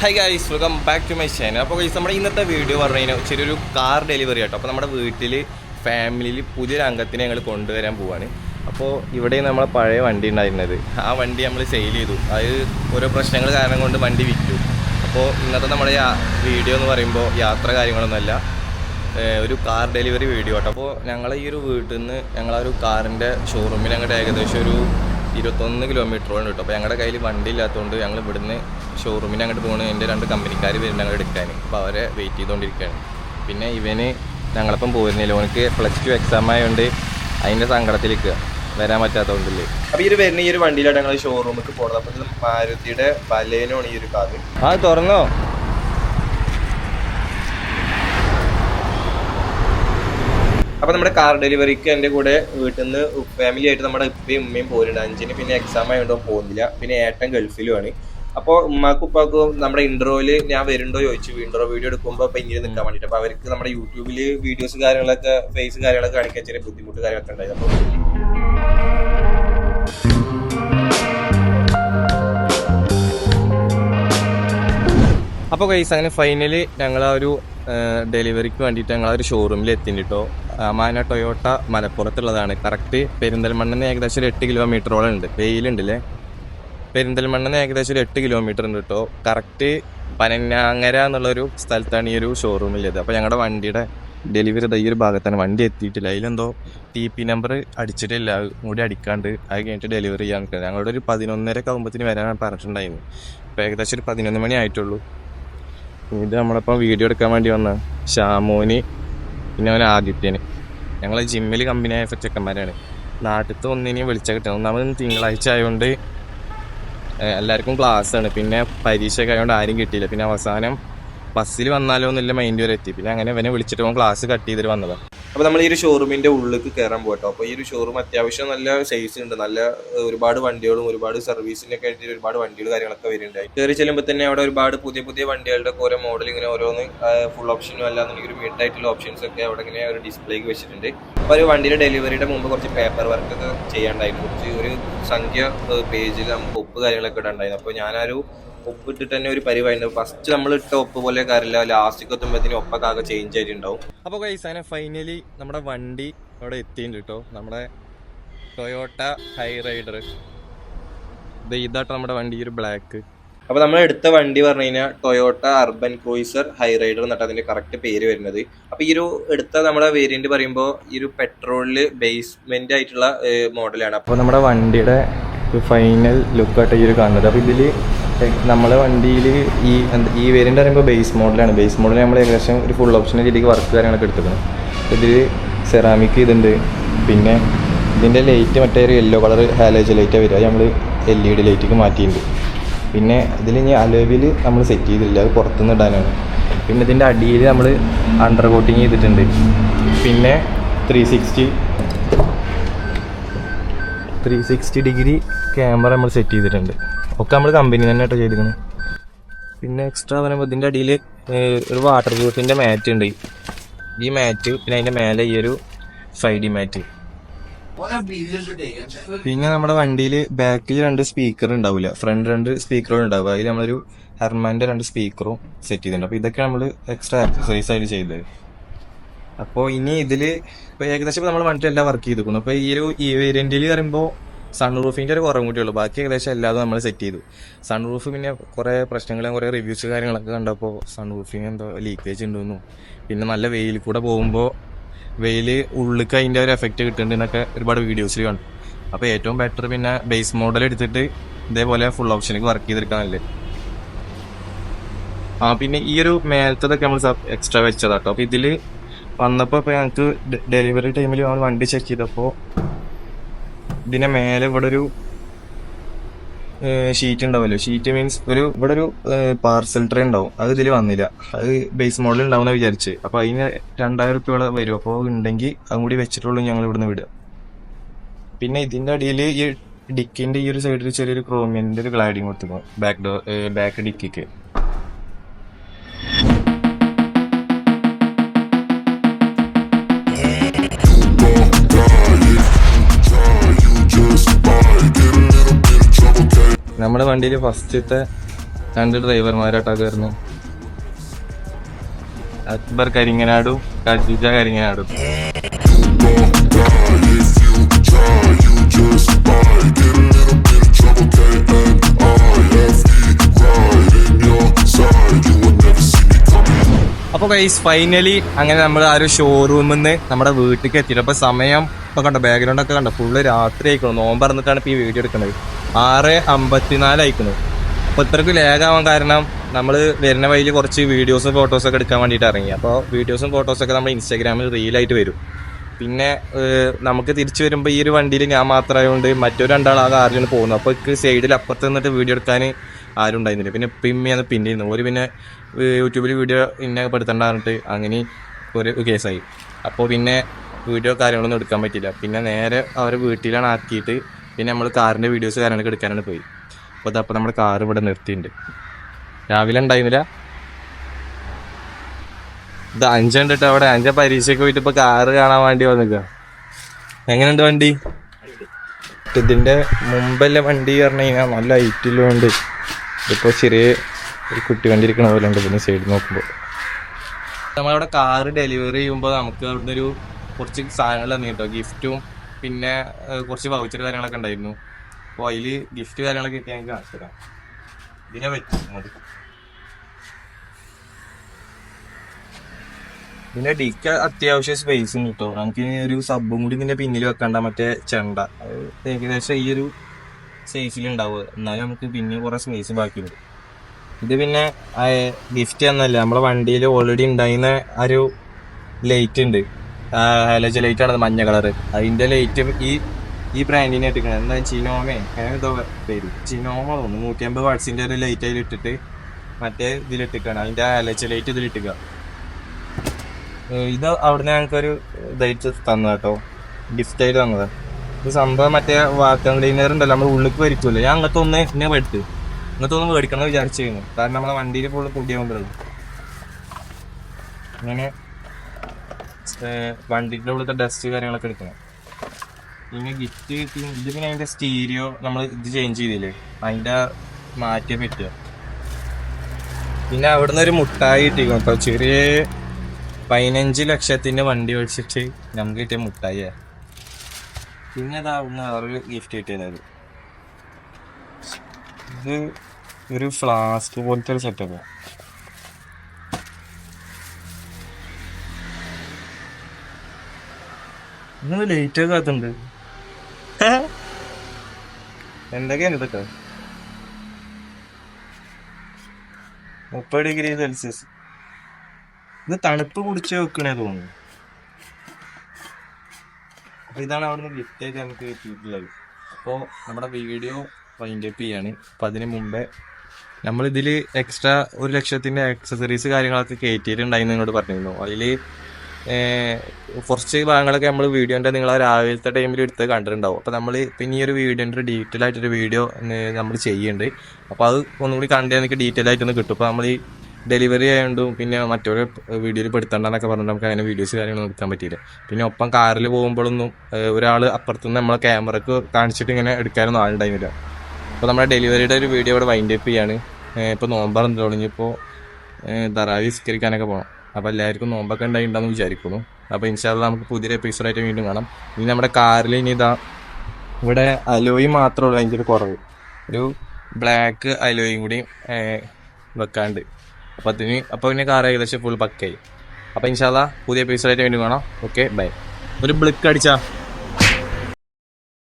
Hi guys welcome back to my channel അപ്പോൾ guys നമ്മുടെ ഇന്നത്തെ വീഡിയോ പറഞ്ഞു കഴിഞ്ഞാൽ ചെറിയൊരു കാർ ഡെലിവറി ആട്ടോ. അപ്പോൾ നമ്മുടെ വീട്ടിൽ ഫാമിലിയിൽ പുതിയൊരു അംഗത്തിനെ ഞങ്ങൾ കൊണ്ടുവരാൻ പോവാണ്. അപ്പോൾ ഇവിടെ നമ്മളെ പഴയ വണ്ടി ഉണ്ടായിരുന്നത്. ആ വണ്ടി നമ്മൾ സെയിൽ ചെയ്തു. അത് ഓരോ പ്രശ്നങ്ങൾ കാരണം കൊണ്ട് വണ്ടി വിറ്റു. അപ്പോൾ ഇന്നത്തെ നമ്മുടെ വീഡിയോ എന്ന് പറയുമ്പോൾ യാത്ര കാര്യങ്ങളൊന്നുമല്ല. ഒരു കാർ ഡെലിവറി വീഡിയോ ആട്ടോ. അപ്പോൾ ഞങ്ങളെ ഈ ഒരു വീട്ടിൽ നിന്ന് ഞങ്ങളൊരു കാറിന്റെ ഷോറൂമിൽ അങ്ങോട്ട് ഏകദേശം ഒരു ഇരുപത്തൊന്ന് കിലോമീറ്ററോളം കിട്ടും അപ്പോൾ ഞങ്ങളുടെ കയ്യിൽ വണ്ടി ഇല്ലാത്തതുകൊണ്ട് ഞങ്ങൾ ഇവിടുന്ന് ഷോറൂമിൽ അങ്ങോട്ട് പോകുന്നു എന്റെ രണ്ട് കമ്പനിക്കാർ വരുന്നുണ്ട് ഞങ്ങൾ എടുക്കാൻ അപ്പോൾ അവരെ വെയിറ്റ് ചെയ്തുകൊണ്ടിരിക്കുകയാണ് പിന്നെ ഇവന് ഞങ്ങളപ്പം പോയിരുന്നില്ല ഓനക്ക് പ്ലസ് ടു എക്സാം ആയതുകൊണ്ട് അതിന്റെ സങ്കടത്തിലേക്ക് വരാൻ പറ്റാത്തതുകൊണ്ടല്ലേ അപ്പോൾ ഈ ഒരു വരുന്ന ഈ ഒരു വണ്ടിയിലാണ് ഞങ്ങൾ ഷോറൂമിലേക്ക് പോകുന്നത് അപ്പോൾ മാരുതിയുടെ ബലേനാണ് ഈ ഒരു കാർ ആ തുറന്നോ? അപ്പൊ നമ്മുടെ കാർ ഡെലിവറിക്ക് എന്റെ കൂടെ വീട്ടിൽ നിന്ന് ഫാമിലി ആയിട്ട് നമ്മുടെ ഉപ്പയും ഉമ്മയും പോരുണ്ട്. അഞ്ചിന് പിന്നെ എക്സാം ആയതുകൊണ്ട് പോകുന്നില്ല. പിന്നെ ഏട്ടൻ ഗൾഫിലുമാണ് അപ്പോൾ ഉമ്മാക്കും ഉപ്പാക്കും നമ്മുടെ ഇൻട്രോയിൽ ഞാൻ വരുന്നുണ്ടോ ചോദിച്ചു. ഇൻട്രോ വീഡിയോ എടുക്കുമ്പോൾ അപ്പൊ ഇങ്ങനെ നിൽക്കാൻ വേണ്ടിയിട്ട് അപ്പൊ അവർക്ക് നമ്മുടെ യൂട്യൂബിൽ വീഡിയോസ് കാര്യങ്ങളൊക്കെ ഫേസ് കാര്യങ്ങളൊക്കെ കാണിക്കാൻ ചെറിയ ബുദ്ധിമുട്ട് കാര്യങ്ങളൊക്കെ ഉണ്ടായി അപ്പോൾ അപ്പോൾ കൈസ് അങ്ങനെ ഫൈനലി ഞങ്ങൾ ആ ഒരു ഡെലിവറിക്ക് വേണ്ടിയിട്ട് ഞങ്ങൾ ആ ഒരു ഷോറൂമിൽ എത്തിട്ടോ മാന ടൊയോട്ട മലപ്പുറത്തുള്ളതാണ്. കറക്റ്റ് പെരിന്തൽമണ്ണെന്ന് ഏകദേശം ഒരു എട്ട് കിലോമീറ്ററോളം ഉണ്ട്. വെയിലുണ്ടല്ലേ? പെരിന്തൽമണ്ണെന്ന് ഏകദേശം ഒരു എട്ട് കിലോമീറ്റർ ഉണ്ട് കേട്ടോ. കറക്റ്റ് പനങ്ങര എന്നുള്ളൊരു സ്ഥലത്താണ് ഈ ഒരു ഷോറൂം ഉള്ളത്. അപ്പോൾ ഞങ്ങളുടെ വണ്ടിയുടെ ഡെലിവറി ഈ ഒരു ഭാഗത്താണ്. വണ്ടി എത്തിയിട്ടില്ല. അതിലെന്തോ ടി പി നമ്പർ അടിച്ചിട്ടില്ല. കൂടി അടിക്കാണ്ട് അത് കഴിഞ്ഞിട്ട് ഡെലിവറി ചെയ്യാൻ നിൽക്കുന്നത് ഞങ്ങളുടെ ഒരു പതിനൊന്നര ആകുമ്പോഴത്തേന് വരാൻ പറഞ്ഞിട്ടുണ്ടായിരുന്നു അപ്പോൾ ഏകദേശം ഒരു പതിനൊന്ന് മണി ആയിട്ടുള്ളൂ. ഇത് നമ്മളിപ്പം വീഡിയോ എടുക്കാൻ വേണ്ടി വന്ന ഷാമോന് പിന്നെ അവൻ ആദിത്യന്. ഞങ്ങൾ ജിമ്മിൽ കമ്പനിയായ ചെക്കന്മാരാണ് നാട്ടിലത്തെ ഒന്നിനെയും വിളിച്ച കിട്ടണം ഒന്നാമത് തിങ്കളാഴ്ച ആയതുകൊണ്ട് എല്ലാവർക്കും ക്ലാസ് ആണ്. പിന്നെ പരീക്ഷയൊക്കെ ആയതുകൊണ്ട് ആരും കിട്ടിയില്ല. പിന്നെ അവസാനം ബസ്സിൽ വന്നാലോ എന്നുള്ള മൈൻഡ് വരെ എത്തി. പിന്നെ അങ്ങനെ ഇവനെ വിളിച്ചിട്ട് ക്ലാസ് കട്ട് ചെയ്തിട്ട് വന്നതാണ് അപ്പോൾ നമ്മൾ ഈ ഒരു ഷോറൂമിന്റെ ഉള്ളിലേക്ക് കയറാൻ പോട്ടോ അപ്പോൾ ഈ ഒരു ഷോറൂം അത്യാവശ്യം നല്ല സൈസ് ഉണ്ട്. നല്ല ഒരുപാട് വണ്ടികളും ഒരുപാട് സർവീസിനൊക്കെ ആയിട്ട് ഒരുപാട് വണ്ടികൾ കാര്യങ്ങളൊക്കെ വരുന്നുണ്ടായി. കയറി ചെല്ലുമ്പോൾ തന്നെ അവിടെ ഒരുപാട് പുതിയ പുതിയ വണ്ടികളുടെ ഓരോ മോഡൽ ഇങ്ങനെ ഓരോന്ന് ഫുൾ ഓപ്ഷനും അല്ലാന്നുണ്ടെങ്കിൽ ഒരു മിഡ് ആയിട്ടുള്ള ഓപ്ഷൻസ് ഒക്കെ അവിടെ ഇങ്ങനെ ഒരു ഡിസ്പ്ലേക്ക് വെച്ചിട്ടുണ്ട്. അപ്പോൾ ഒരു വണ്ടിയുടെ ഡെലിവറിയുടെ മുമ്പ് കുറച്ച് പേപ്പർ വർക്ക് ഒക്കെ ചെയ്യാണ്ടായിരുന്നു. കുറച്ച് ഒരു സംഖ്യ പേജിൽ നമുക്ക് ഒപ്പ് കാര്യങ്ങളൊക്കെ ഇടാണ്ടായിരുന്നു. അപ്പോൾ ഞാനൊരു ഒപ്പ് ഇട്ടിട്ട് തന്നെ ഒരു പരിപാടി ഫസ്റ്റ് നമ്മൾ ഇട്ട ഒപ്പ് പോലെ കാര്യമില്ല. ലാസ്റ്റിക് എത്തുമ്പോഴത്തേനും ഒപ്പൊക്കെ ആകെ ചേഞ്ച് ആയിട്ടുണ്ടാവും. അപ്പോൾ കൈസ് അങ്ങനെ ഫൈനലി നമ്മുടെ വണ്ടി അവിടെ എത്തിയിട്ടുണ്ട് കേട്ടോ. നമ്മുടെ ടൊയോട്ട ഹൈ റൈഡർ ഇത് ഇതാട്ടോ നമ്മുടെ വണ്ടി ഒരു ബ്ലാക്ക് അപ്പോൾ നമ്മൾ എടുത്ത വണ്ടി പറഞ്ഞു കഴിഞ്ഞാൽ Toyota Urban Cruiser Hyryder എന്നിട്ട് അതിന്റെ കറക്റ്റ് പേര് വരുന്നത്. അപ്പോൾ ഈ ഒരു എടുത്ത നമ്മുടെ വേരിയന്റ് പറയുമ്പോൾ ഈ ഒരു പെട്രോളിൽ ബേസ്മെന്റ് ആയിട്ടുള്ള മോഡലാണ് അപ്പോൾ നമ്മുടെ വണ്ടിയുടെ ഫൈനൽ ലുക്കായിട്ട് ഈ ഒരു കാണുന്നത്. അപ്പോൾ ഇതിൽ നമ്മളെ വണ്ടിയിൽ ഈ എന്താ ഈ വേരിയന്റ് പറയുമ്പോൾ ബേസ് മോഡലാണ് ബേസ് മോഡൽ നമ്മൾ ഏകദേശം ഒരു ഫുൾ ഓപ്ഷൻ രീതിക്ക് വർക്ക് കാര്യങ്ങളൊക്കെ എടുത്തിട്ടുണ്ട് ഇതിൽ സെറാമിക് ഇതുണ്ട്. പിന്നെ ഇതിന്റെ ലൈറ്റ് മറ്റേ ഒരു യെല്ലോ കളർ ഹാലേജ് ലൈറ്റാണ് വരിക. നമ്മൾ എൽ ഇ ഡി ലൈറ്റിക്ക് മാറ്റിയിട്ടുണ്ട്. പിന്നെ ഇതിൽ ഇനി അലവിൽ നമ്മൾ സെറ്റ് ചെയ്തില്ല അത് പുറത്തുനിന്ന് ഇടാനാണ്. പിന്നെ ഇതിന്റെ അടിയിൽ നമ്മൾ അണ്ടർ കോട്ടിങ് ചെയ്തിട്ടുണ്ട്. പിന്നെ three sixty three sixty degree camera നമ്മൾ സെറ്റ് ചെയ്തിട്ടുണ്ട്. ഒക്കെ നമ്മൾ കമ്പനി തന്നെ ആയിട്ട് ചെയ്തിരിക്കുന്നത് പിന്നെ എക്സ്ട്രാ പറയുമ്പോൾ ഇതിന്റെ അടിയിൽ ഒരു വാട്ടർ പ്രൂഫിന്റെ മാറ്റ് ഉണ്ട്. ഈ മാറ്റ് പിന്നെ അതിന്റെ മേലെ ഈ ഒരു ഫൈവ് ഡി മാറ്റ് പിന്നെ നമ്മുടെ വണ്ടിയിൽ ബാക്കിൽ രണ്ട് സ്പീക്കർ ഉണ്ടാവില്ല ഫ്രണ്ട് രണ്ട് സ്പീക്കറുകൾ ഉണ്ടാവുക അതിൽ നമ്മളൊരു ഹെർമാന്റെ രണ്ട് സ്പീക്കറും സെറ്റ് ചെയ്തിട്ടുണ്ട്. അപ്പോൾ ഇതൊക്കെ നമ്മൾ എക്സ്ട്രാ ആക്സസറീസ് ആയിട്ട് ചെയ്തത്. അപ്പോൾ ഇനി ഇതിൽ ഇപ്പോൾ ഏകദേശം നമ്മൾ വണ്ടി എല്ലാം വർക്ക് ചെയ്തിരിക്കുന്നു അപ്പോൾ ഈ ഒരു ഈ വേരിയന്റിൽ പറയുമ്പോൾ സൺ റൂഫിന്റെ ഒരു കുറവും കൂടിയുള്ളൂ ബാക്കി ഏകദേശം എല്ലാതും നമ്മൾ സെറ്റ് ചെയ്തു. സൺറൂഫ് പിന്നെ കുറേ പ്രശ്നങ്ങളും കുറേ റിവ്യൂസ് കാര്യങ്ങളൊക്കെ കണ്ടപ്പോൾ സൺറൂഫിന് എന്തോ ലീക്കേജ് ഉണ്ടെന്നു. പിന്നെ നല്ല വെയിൽ കൂടെ പോകുമ്പോൾ വെയിൽ ഉള്ളിക്ക് അതിന്റെ ഒരു എഫക്റ്റ് കിട്ടുന്നുണ്ടെന്നൊക്കെ ഒരുപാട് വീഡിയോസിൽ കണ്ടു. അപ്പോൾ ഏറ്റവും ബെറ്റർ പിന്നെ ബേസ് മോഡൽ എടുത്തിട്ട് ഇതേപോലെ ഫുൾ ഓപ്ഷനിലേക്ക് വർക്ക് ചെയ്തെടുക്കാനല്ലേ ആ പിന്നെ ഈ ഒരു മേലത്തതൊക്കെ നമ്മൾ എക്സ്ട്രാ വെച്ചതാട്ടോ. അപ്പോൾ ഇതിൽ വന്നപ്പോൾ ഇപ്പോൾ ഞങ്ങൾക്ക് ഡെലിവറി ടൈമിൽ നമ്മൾ വണ്ടി ചെക്ക് ചെയ്തപ്പോൾ ഇതിന്റെ മേലെ ഇവിടെ ഒരു ഷീറ്റ് ഉണ്ടാവുമല്ലോ. ഷീറ്റ് മീൻസ് ഒരു ഇവിടെ ഒരു പാർസൽ ട്രേ ഉണ്ടാവും. അത് ഇതിൽ വന്നില്ല. അത് ബേസ് മോഡൽ ഉണ്ടാവുന്ന വിചാരിച്ച്. അപ്പോൾ അതിന് രണ്ടായിരം റുപ്യോളം വരും. അപ്പോൾ ഉണ്ടെങ്കിൽ അതും കൂടി വെച്ചിട്ടുള്ളൂ ഞങ്ങൾ ഇവിടുന്ന് വിടുക. പിന്നെ ഇതിന്റെ അടിയിൽ ഈ ഡിക്കിന്റെ ഈ ഒരു സൈഡിൽ ചെറിയൊരു ക്രോമിയന്റെ ഒരു ഗ്ലൈഡിങ് കൊടുത്തിരുന്നു ബാക്ക് ഡോ ബാക്ക് ഡിക്കിക്ക്. നമ്മുടെ വണ്ടിയിൽ ഫസ്റ്റത്തെ രണ്ട് ഡ്രൈവർമാരാട്ടാ കയറുന്നത് അക്ബർ കരിങ്ങനാടും ഖദീജ കരിങ്ങനാടും. അപ്പൊ ഗൈസ് ഫൈനലി അങ്ങനെ നമ്മൾ ആ ഒരു ഷോറൂമിൽ നിന്ന് നമ്മുടെ വീട്ടിലേക്ക് എത്തിയിട്ട് അപ്പോൾ സമയം ഇപ്പോൾ കണ്ടോ ബാക്ക്ഗ്രൗണ്ട് ഒക്കെ കണ്ടോ ഫുള്ള് രാത്രി ആയിക്കണം. നോമ്പ് പറഞ്ഞിട്ടാണ് ഇപ്പോൾ ഈ വീഡിയോ എടുക്കുന്നത്. ആറ് അമ്പത്തിനാല് ആയിക്കുന്നു അപ്പോൾ ഇത്രയ്ക്ക് ലേഖാവാൻ കാരണം നമ്മൾ വരുന്ന വഴിയിൽ കുറച്ച് വീഡിയോസും ഫോട്ടോസൊക്കെ എടുക്കാൻ വേണ്ടിയിട്ട് ഇറങ്ങി. അപ്പോൾ വീഡിയോസും ഫോട്ടോസൊക്കെ നമ്മൾ ഇൻസ്റ്റാഗ്രാമിൽ റീലായിട്ട് വരും. പിന്നെ നമുക്ക് തിരിച്ചു വരുമ്പോൾ ഈ ഒരു വണ്ടിയിൽ ഞാൻ മാത്രമായതുകൊണ്ട് മറ്റൊരു രണ്ടാൾ ആ കാറിലാണ് പോകുന്നത്. അപ്പോൾ സൈഡിൽ അപ്പുറത്ത് നിന്നിട്ട് വീഡിയോ എടുക്കാൻ ആരും ഉണ്ടായിരുന്നില്ല. പിന്നെ പിമ്മിയാണ് പിന്നെ ഒരു പിന്നെ യൂട്യൂബിൽ വീഡിയോ ഇന്നെ പെടുത്തണ്ട പറഞ്ഞിട്ട് അങ്ങനെ ഒരു കേസായി. അപ്പോൾ പിന്നെ വീഡിയോ കാര്യങ്ങളൊന്നും എടുക്കാൻ പറ്റില്ല പിന്നെ നേരെ അവരെ വീട്ടിലാണ് ആക്കിയിട്ട് പിന്നെ നമ്മൾ കാറിന്റെ വീഡിയോസ് കാര്യങ്ങളൊക്കെ എടുക്കാനാണ് പോയി. അപ്പോൾ അതപ്പോൾ നമ്മുടെ കാർ ഇവിടെ നിർത്തിയിട്ടുണ്ട് രാവിലെ ഉണ്ടായിരുന്നില്ല. ഇത് അഞ്ചുണ്ടിട്ട് അവിടെ അഞ്ച പരീക്ഷയ്ക്ക് പോയിട്ട് ഇപ്പൊ കാറ് കാണാൻ വേണ്ടി വന്നിക്ക. എങ്ങനെയുണ്ട് വണ്ടി? ഇതിന്റെ മുമ്പല്ലേ വണ്ടി പറഞ്ഞു കഴിഞ്ഞാൽ നല്ല ഹൈറ്റിലുണ്ട് ഇപ്പൊ ചെറിയ ഒരു കുട്ടി വണ്ടിയിരിക്കണ പോലെ ഉണ്ട് പിന്നെ സൈഡ് നോക്കുമ്പോൾ നമ്മളവിടെ കാറ് ഡെലിവറി ചെയ്യുമ്പോൾ നമുക്ക് അവിടുന്ന് ഒരു കുറച്ച് സാധനങ്ങൾ തന്നെ ഗിഫ്റ്റും പിന്നെ കുറച്ച് വൗച്ചർ കാര്യങ്ങളൊക്കെ ഉണ്ടായിരുന്നു. അപ്പോൾ അതിൽ ഗിഫ്റ്റ് കാര്യങ്ങളൊക്കെ കിട്ടിയാൽ എനിക്ക് കാണിച്ചു തരാം. ഇതിനെ പറ്റും മതി. പിന്നെ ഡിക്ക് അത്യാവശ്യം സ്പേസ് ഉണ്ട് കേട്ടോ നമുക്ക് ഒരു സബും കൂടി ഇതിന്റെ പിന്നിൽ വെക്കണ്ട മറ്റേ ചെണ്ട. ഏകദേശം ഈ ഒരു സൈസിൽ ഉണ്ടാവുക. എന്നാലും നമുക്ക് പിന്നെ കുറെ സ്പേസ് ബാക്കിയുണ്ട് ഇത് പിന്നെ ഗിഫ്റ്റ് എന്നല്ല നമ്മളെ വണ്ടിയിൽ ഓൾറെഡി ഉണ്ടായിരുന്ന ഒരു ലൈറ്റ് ഉണ്ട്. ഹലോജ ലൈറ്റ് ആണ് മഞ്ഞ കളർ അതിന്റെ ലൈറ്റ് ഈ ഈ ബ്രാൻഡിനെ ഇട്ടിരിക്കുന്നത് എന്താ ചിനോമേ എന്തോ പേര്. ചിനോമ തോന്നുന്നു. നൂറ്റി അമ്പത് വാട്സിന്റെ ഒരു ലൈറ്റ് അതിൽ ഇട്ടിട്ട് മറ്റേ ഇതിലിട്ടിക്കാണ് അതിന്റെ ഹലോജ ലൈറ്റ് ഇതിലിട്ടിക്കുക ഇത് അവിടുന്ന് ഞങ്ങൾക്കൊരു ഇതായിട്ട് തന്നു കേട്ടോ. ഗിഫ്റ്റ് ആയിട്ട് തന്നത്. ഇത് സംഭവം മറ്റേ വാക്കം ക്ലീനർ ഉണ്ടല്ലോ. നമ്മൾ ഉള്ളിലേക്ക് വരിക്കൂല്ലോ ഞാൻ അങ്ങനത്തെ ഒന്ന് എന്നെ എടുത്ത് അങ്ങനത്തെ ഒന്ന് മേടിക്കണം എന്ന് വിചാരിച്ചിരുന്നു. കാരണം നമ്മളെ വണ്ടിയിൽ ഫുള്ള് പൊടിയാകുമ്പോഴല്ലോ അങ്ങനെ വണ്ടിന്റെ ഉള്ളിൽ ഡസ്റ്റ് കാര്യങ്ങളൊക്കെ എടുക്കണം. ഇങ്ങനെ ഗിഫ്റ്റ് ഇത് പിന്നെ അതിന്റെ സ്റ്റീരിയോ നമ്മൾ ഇത് ചേഞ്ച് ചെയ്തില്ലേ? അതിന്റെ മാറ്റി പറ്റുക. പിന്നെ അവിടുന്ന് ഒരു മുട്ടായി കിട്ടിക്കണം കേട്ടോ ചെറിയ പതിനഞ്ച് ലക്ഷത്തിന്റെ വണ്ടി മേടിച്ചിട്ട് നമുക്ക് കിട്ടിയ മുട്ടായി. പിന്നെ അതാവുന്ന വേറൊരു ഗിഫ്റ്റ് കിട്ടിയത്. ഇത് ഒരു ഫ്ലാസ്ക് പോലത്തെ ഒരു സെറ്റപ്പ് ഇന്ന് ലേറ്റ് ഒക്കെ കാത്തുണ്ട്. എന്തൊക്കെയാണ് ഇതൊക്കെ മുപ്പത് ഡിഗ്രി സെൽഷ്യസ് ഇത് തണുപ്പ് കുടിച്ച് വെക്കണേ തോന്നുന്നു. അപ്പൊ ഇതാണ് അവിടുന്ന് ഗിഫ്റ്റ് ആയിട്ട് നമുക്ക് കിട്ടിയിട്ടുള്ളത്. അപ്പോൾ നമ്മുടെ വീഡിയോ വൈൻഡപ്പ് ചെയ്യാണ്. അപ്പം അതിന് മുമ്പേ നമ്മൾ ഇതിൽ എക്സ്ട്രാ ഒരു ലക്ഷത്തിന്റെ ആക്സസറീസ് കാര്യങ്ങളൊക്കെ കയറ്റിയിട്ടുണ്ടായിരുന്നു നിങ്ങളോട് പറഞ്ഞിരുന്നു. അതിൽ കുറച്ച് ഭാഗങ്ങളൊക്കെ നമ്മൾ വീഡിയോന്റെ നിങ്ങൾ രാവിലത്തെ ടൈമിൽ എടുത്ത് കണ്ടിട്ടുണ്ടാവും. അപ്പോൾ നമ്മൾ പിന്നെ ഈ ഒരു വീഡിയോന്റെ ഡീറ്റെയിൽ ആയിട്ട് ഒരു വീഡിയോ നമ്മൾ ചെയ്യുന്നുണ്ട്. അപ്പോൾ അത് ഒന്നുകൂടി കണ്ടേ എനിക്ക് ഡീറ്റെയിൽ ആയിട്ടൊന്ന് കിട്ടും. അപ്പോൾ നമ്മൾ ഈ ഡെലിവറി ആയതുകൊണ്ടും പിന്നെ മറ്റൊരു വീഡിയോയിൽ പെടുത്തണ്ടെന്നൊക്കെ പറഞ്ഞിട്ട് നമുക്ക് അങ്ങനെ വീഡിയോസ് കാര്യങ്ങളൊന്നും എടുക്കാൻ പറ്റിയില്ല. പിന്നെ ഒപ്പം കാറിൽ പോകുമ്പോഴൊന്നും ഒരാൾ അപ്പുറത്തുനിന്ന് നമ്മളെ ക്യാമറക്ക് കാണിച്ചിട്ട് ഇങ്ങനെ എടുക്കാനൊന്നും ആളുണ്ടായിരുന്നില്ല. അപ്പോൾ നമ്മുടെ ഡെലിവറിയുടെ ഒരു വീഡിയോ ഇവിടെ വൈൻഡ് അപ്പ് ചെയ്യാണ്. ഇപ്പോൾ നോമ്പറന്ന് തുടങ്ങിയപ്പോൾ ധറാവി സ്കരിക്കാനൊക്കെ പോകണം അപ്പോൾ എല്ലാവർക്കും നോമ്പൊക്കെ ഉണ്ടായിട്ടുണ്ടെന്ന് വിചാരിക്കുന്നു. അപ്പോൾ ഇൻഷാല്ല നമുക്ക് പുതിയൊരു എപ്പിസോഡായിട്ട് വീണ്ടും കാണാം. ഇനി നമ്മുടെ കാറിൽ ഇനി ഇതാ ഇവിടെ അലോയി മാത്രമേ ഉള്ളൂ അതിന്റെ ഒരു കുറവ്. ഒരു ബ്ലാക്ക് അലോയും കൂടി വെക്കാണ്ട്. അപ്പോൾ അതിന് അപ്പോൾ പിന്നെ കാർ ഏകദേശം ഫുൾ പക്കായി അപ്പോൾ ഇൻഷാല്ല പുതിയ എപ്പിസോഡായിട്ട് വീണ്ടും കാണാം. ഓക്കെ ബൈ ഒരു ബ്ലിക്ക് അടിച്ചാ.